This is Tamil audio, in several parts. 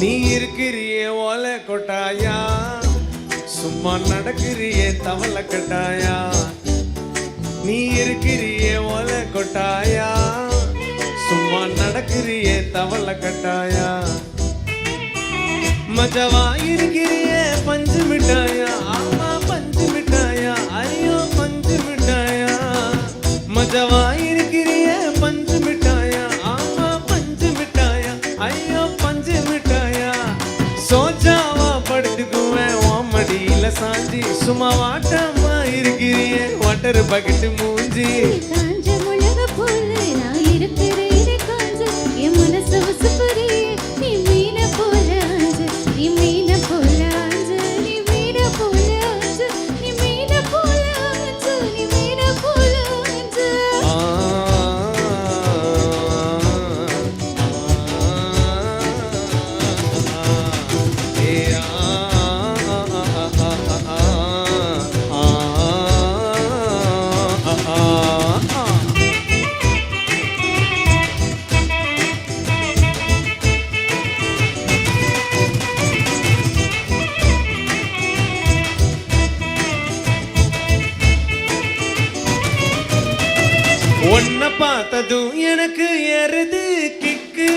நீ இருக்கிறியே ஓலை கொட்டாயா? சும்மா நடக்கிறியே தவளை கட்டாயா? நீ இருக்கிறியே ஓலை கொட்டாயா? சும்மா நடக்கிறியே தவளை கட்டாயா? மஜவா இருக்கிறியே காஞ்சி சும்மா வாட்டமா இருக்கிறியே. வாட்டர் பக்கெட்டு மூஞ்சி. காஞ்ச முழுக போல நான் இருக்கிறேன். உன்னை பார்த்ததும் எனக்கு எருது கிக்கு.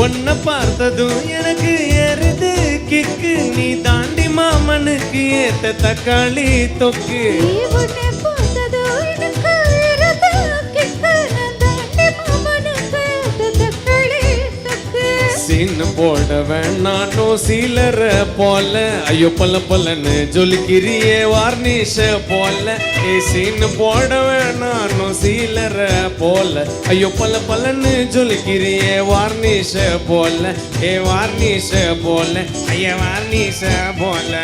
உன்னை பார்த்ததும் எனக்கு எருது கிக்கு. நீ தாண்டி மாமனுக்கு ஏத்த தக்காளி தொக்கு. சீன் போடவன் நானும் சீலர போல. ஐயோ பல்ல பல்லன்னு ஜொலிக்கிறியே வார்னிஷ போல. ஏ சீன் போடவன் நானும் சீலர போல. ஐயோ பல்ல பல்லன்னு ஜொலிக்கிறியே வார்னிஷ போல. ஏ வார்னிஷ போல. ஐய வார்னிஷ போல.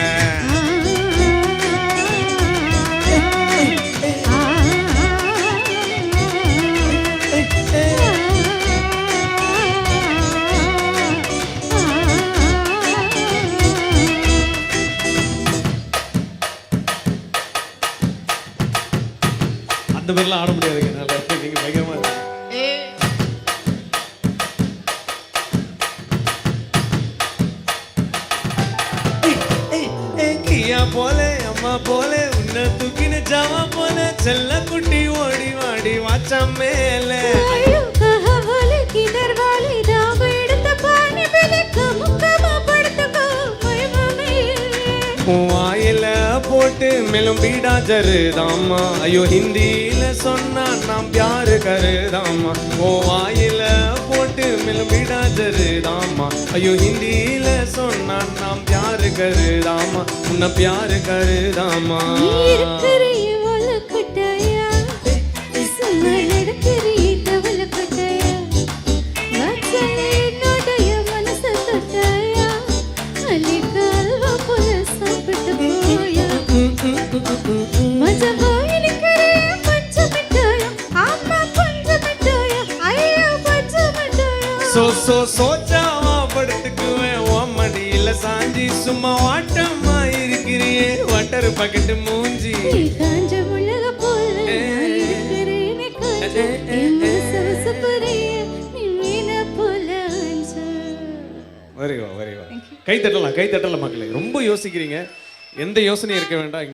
அந்த மாதிரிலாம் ஆட முடியாதுங்க. நல்லா நீங்க பயங்கரமா இருக்கு. போல அம்மா போல உன்னை தூக்கின ஜாமா போல செல்ல குட்டி ஓடி வாடி வாச்சம் மேல. வாயில போட்டு மேலும் பீடா ஜருதாமா ஐயோ ஹிந்தியில சொன்னா நாம் பியாரு கருதாமா ஓ வாயில போட்டு மேலும் பீடா ஜருதாமா ஐயோ ஹிந்தியில சொன்னா நாம் பியாரு கருதாமா உன்னை பியாரு கருதாமா சோ சோ சோச்சாவா படுத்துக்குவேன். மடியில சாஞ்சி சும்மா வாட்டமா இருக்கிறியே. வாட்டர் பக்கெட்டு மூஞ்சி. காஞ்ச மிளகு போல நான் இருக்கிறேனே காஞ்ச என் மனசு உசுப்புறியே நீ மீன போல ஆஞ்சு வெரி வா வெரி வா கை தட்டலாம் கை தட்டலாம் மக்களே. ரொம்ப யோசிக்கிறீங்க. எந்த யோசனையும் இருக்க வேண்டாம்.